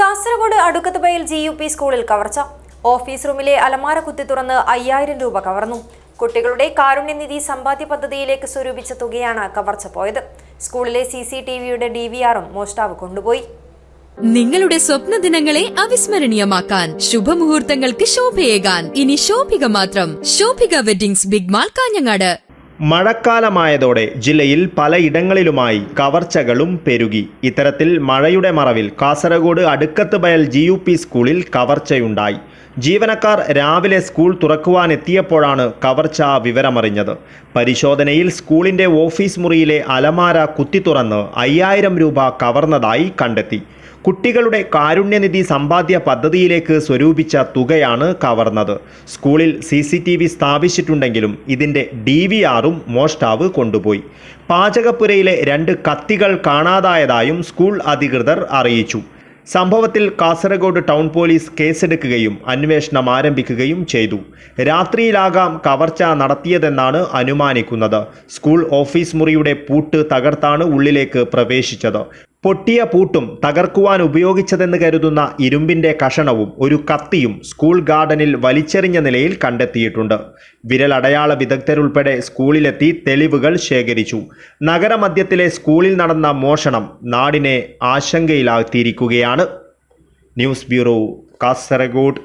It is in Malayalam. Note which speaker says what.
Speaker 1: കാസർഗോഡ് അടുക്കത്തുപയിൽ ജി യു പി സ്കൂളിൽ കവർച്ച. ഓഫീസ് റൂമിലെ അലമാര കുത്തി തുറന്ന് അയ്യായിരം രൂപ കവർന്നു. കുട്ടികളുടെ കാരുണ്യനിധി സമ്പാദ്യ പദ്ധതിയിലേക്ക് സ്വരൂപിച്ച തുകയാണ് കവർച്ച പോയത്. സ്കൂളിലെ സി സി ടി വിയുടെ ഡി വി ആറും മോഷ്ടാവ് കൊണ്ടുപോയി.
Speaker 2: നിങ്ങളുടെ സ്വപ്ന ദിനങ്ങളെ അവിസ്മരണീയമാക്കാൻ ശുഭമുഹൂർത്തങ്ങൾക്ക് ശോഭയേകാൻ. ഇനി ശോഭിക മാത്രം. Shobhika weddings big mall Kanhangad.
Speaker 3: മഴക്കാലമായതോടെ ജില്ലയിൽ പലയിടങ്ങളിലുമായി കവർച്ചകളും പെരുകി. ഇത്തരത്തിൽ മഴയുടെ മറവിൽ കാസർഗോഡ് അടുക്കത്ത് ബയൽ ജി യു പി സ്കൂളിൽ കവർച്ചയുണ്ടായി. ജീവനക്കാർ രാവിലെ സ്കൂൾ തുറക്കുവാനെത്തിയപ്പോഴാണ് കവർച്ച വിവരമറിഞ്ഞത്. പരിശോധനയിൽ സ്കൂളിന്റെ ഓഫീസ് മുറിയിലെ അലമാര കുത്തി തുറന്ന് അയ്യായിരം രൂപ കവർന്നതായി കണ്ടെത്തി. കുട്ടികളുടെ കാരുണ്യനിധി സമ്പാദ്യ പദ്ധതിയിലേക്ക് സ്വരൂപിച്ച തുകയാണ് കവർന്നത്. സ്കൂളിൽ സി സ്ഥാപിച്ചിട്ടുണ്ടെങ്കിലും ഇതിന്റെ ഡി വി മോഷ്ടാവ് കൊണ്ടുപോയി. പാചകപ്പുരയിലെ രണ്ട് കത്തികൾ കാണാതായതായും സ്കൂൾ അധികൃതർ അറിയിച്ചു. സംഭവത്തിൽ കാസർഗോഡ് ടൗൺ പോലീസ് കേസെടുക്കുകയും അന്വേഷണം ആരംഭിക്കുകയും ചെയ്തു. രാത്രിയിലാകാം കവർച്ച നടത്തിയതെന്നാണ് അനുമാനിക്കുന്നത്. സ്കൂൾ ഓഫീസ് മുറിയുടെ പൂട്ട് തകർത്താണ് ഉള്ളിലേക്ക് പ്രവേശിച്ചത്. പൊട്ടിയ പൂട്ടും തകർക്കുവാൻ ഉപയോഗിച്ചതെന്ന് കരുതുന്ന ഇരുമ്പിന്റെ കഷണവും ഒരു കത്തിയും സ്കൂൾ ഗാർഡനിൽ വലിച്ചെറിഞ്ഞ നിലയിൽ കണ്ടെത്തിയിട്ടുണ്ട്. വിരലടയാള വിദഗ്ധരുൾപ്പെടെ സ്കൂളിലെത്തി തെളിവുകൾ ശേഖരിച്ചു. നഗരമധ്യത്തിലെ സ്കൂളിൽ നടന്ന മോഷണം നാടിനെ ആശങ്കയിലാക്കിയിരിക്കുകയാണ് ന്യൂസ് ബ്യൂറോ കാസർഗോഡ്.